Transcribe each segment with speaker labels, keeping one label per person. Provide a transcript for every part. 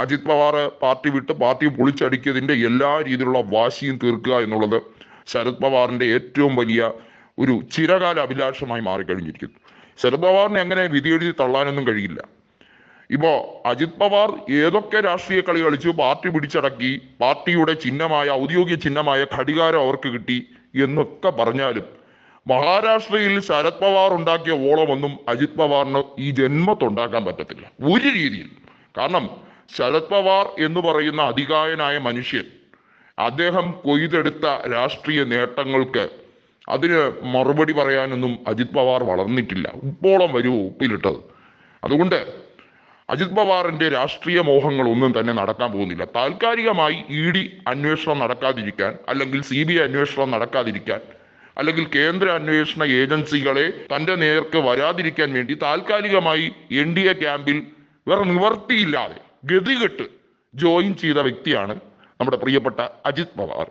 Speaker 1: Ajith Pawar party വിട്ട് party പൊളിച്ചടിക്കിയതിന്റെ എല്ലാ രീതിയിലുള്ള വാശിയും തീർക്കുക എന്നുള്ളത് ശരത് പവാറിന്റെ ഏറ്റവും വലിയ ഒരു ചിരകാല അഭിലാഷമായി മാറിക്കഴിഞ്ഞിരിക്കുന്നു. ശരത് പവാറിനെ അങ്ങനെ വിധിയെഴുതി തള്ളാനൊന്നും കഴിയില്ല. ഇപ്പോൾ അജിത് പവാർ ഏതൊക്കെ രാഷ്ട്രീയ കളി കളിച്ചു പാർട്ടി പിടിച്ചടക്കി പാർട്ടിയുടെ ചിഹ്നമായ ഔദ്യോഗിക ചിഹ്നമായ ഘടികാരം അവർക്ക് കിട്ടി എന്നൊക്കെ പറഞ്ഞാലും മഹാരാഷ്ട്രയിൽ ശരത് പവാർ ഉണ്ടാക്കിയ ഓളമൊന്നും അജിത് പവാറിന് ഈ ജന്മത്തുണ്ടാക്കാൻ പറ്റത്തില്ല. ഒരു രീതിയിൽ കാരണം ശരത് പവാർ എന്ന് പറയുന്ന അധികായനായ മനുഷ്യൻ അദ്ദേഹം കൊയ്തെടുത്ത രാഷ്ട്രീയ നേട്ടങ്ങൾക്ക് അതിന് മറുപടി പറയാനൊന്നും അജിത് പവാർ വളർന്നിട്ടില്ല. ഉപ്പോളം വരുമോ ഉപ്പിലിട്ടത്. അതുകൊണ്ട് അജിത് പവാറിന്റെ രാഷ്ട്രീയ മോഹങ്ങൾ ഒന്നും തന്നെ നടക്കാൻ പോകുന്നില്ല. താൽക്കാലികമായി ഇ ഡി അന്വേഷണം നടക്കാതിരിക്കാൻ അല്ലെങ്കിൽ സി ബി ഐ അന്വേഷണം നടക്കാതിരിക്കാൻ അല്ലെങ്കിൽ കേന്ദ്ര അന്വേഷണ ഏജൻസികളെ തന്റെ നേർക്ക് വരാതിരിക്കാൻ വേണ്ടി താൽക്കാലികമായി എൻ ഡി എ ക്യാമ്പിൽ വേറെ നിവർത്തിയില്ലാതെ ഗതികെട്ട് ജോയിൻ ചെയ്ത വ്യക്തിയാണ് നമ്മുടെ പ്രിയപ്പെട്ട അജിത് പവാർ.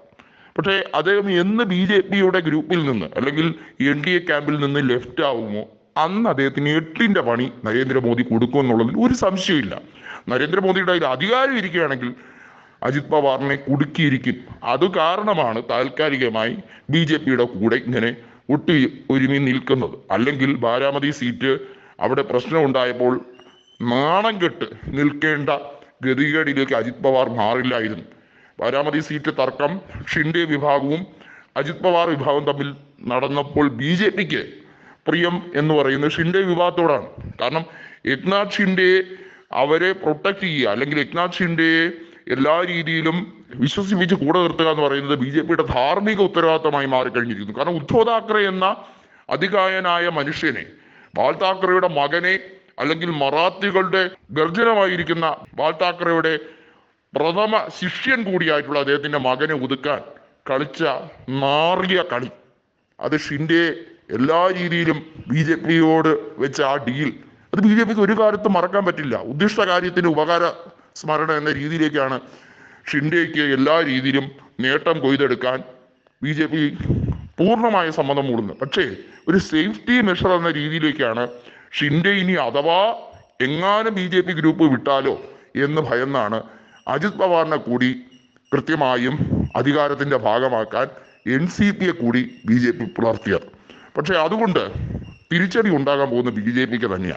Speaker 1: പക്ഷേ അദ്ദേഹം എന്ന് ബി ജെ പിയുടെ ഗ്രൂപ്പിൽ നിന്ന് അല്ലെങ്കിൽ എൻ ഡി എ ക്യാമ്പിൽ നിന്ന് ലെഫ്റ്റ് ആവുമോ അന്ന് അദ്ദേഹത്തിന് എട്ടിന്റെ പണി നരേന്ദ്രമോദി കൊടുക്കും എന്നുള്ളതിൽ ഒരു സംശയമില്ല നരേന്ദ്രമോദിയുടെ അതിൽ അധികാരം ഇരിക്കുകയാണെങ്കിൽ അജിത് പവാറിനെ കുടുക്കിയിരിക്കും. അത് കാരണമാണ് താൽക്കാലികമായി ബി ജെ പിയുടെ കൂടെ ഇങ്ങനെ ഒട്ടി ഒരുമി നിൽക്കുന്നത്. അല്ലെങ്കിൽ ബാരാമതി സീറ്റ് അവിടെ പ്രശ്നമുണ്ടായപ്പോൾ നാണം കെട്ട് നിൽക്കേണ്ട ഗതികേടിലേക്ക് അജിത് പവാർ മാറില്ലായിരുന്നു. ബാരാമതി സീറ്റ് തർക്കം ഷിൻഡെ വിഭാഗവും അജിത് പവാർ വിഭാഗവും തമ്മിൽ നടന്നപ്പോൾ ബി ജെ പിക്ക് പ്രിയം എന്ന് പറയുന്നത് ഷിൻഡെ വിഭാഗത്തോടാണ്. കാരണം എക്നാഥ് ഷിൻഡെ അവരെ പ്രൊട്ടക്ട് ചെയ്യുക അല്ലെങ്കിൽ എക്നാഥ് ഷിൻഡെയെ എല്ലാ രീതിയിലും വിശ്വസിപ്പിച്ച് കൂടെ നിർത്തുക എന്ന് പറയുന്നത് ബി ജെ പിയുടെ ധാർമ്മിക ഉത്തരവാദിത്തമായി മാറിക്കഴിഞ്ഞിരിക്കുന്നു. കാരണം ഉദ്ധവ് താക്കറെ എന്ന അതികായനായ മനുഷ്യനെ ബാൽ താക്കറെയുടെ മകനെ അല്ലെങ്കിൽ മറാത്തികളുടെ ഗർജനമായിരിക്കുന്ന ബാൽ താക്കറെയുടെ പ്രഥമ ശിഷ്യൻ കൂടിയായിട്ടുള്ള അദ്ദേഹത്തിന്റെ മകനെ ഒതുക്കാൻ കളിച്ച നാറിയ കളി. അത് ഷിൻഡെ എല്ലാ രീതിയിലും ബി ജെ പിയോട് വെച്ച ആ ഡീൽ അത് ബി ജെ പിക്ക് ഒരു കാലത്തും മറക്കാൻ പറ്റില്ല. ഉദ്ദിഷ്ട കാര്യത്തിന് ഉപകാര സ്മരണ എന്ന രീതിയിലേക്കാണ് ഷിൻഡേക്ക് എല്ലാ രീതിയിലും നേട്ടം കൊയ്തെടുക്കാൻ ബി ജെ പി പൂർണമായ സമ്മതം മൂടുന്നത്. പക്ഷേ ഒരു സേഫ്റ്റി മെഷർ എന്ന രീതിയിലേക്കാണ് ഷിൻഡെ ഇനി അഥവാ എങ്ങാനും ബി ജെ പി ഗ്രൂപ്പ് വിട്ടാലോ എന്ന് ഭയന്നാണ് അജിത് പവാറിനെ കൂടി കൃത്യമായും അധികാരത്തിന്റെ ഭാഗമാക്കാൻ എൻ സി പിയെ കൂടി ബി ജെ പി പുലർത്തിയത്. പക്ഷെ അതുകൊണ്ട് തിരിച്ചടി ഉണ്ടാകാൻ പോകുന്ന ബി ജെ പിക്ക് തന്നെയാണ്.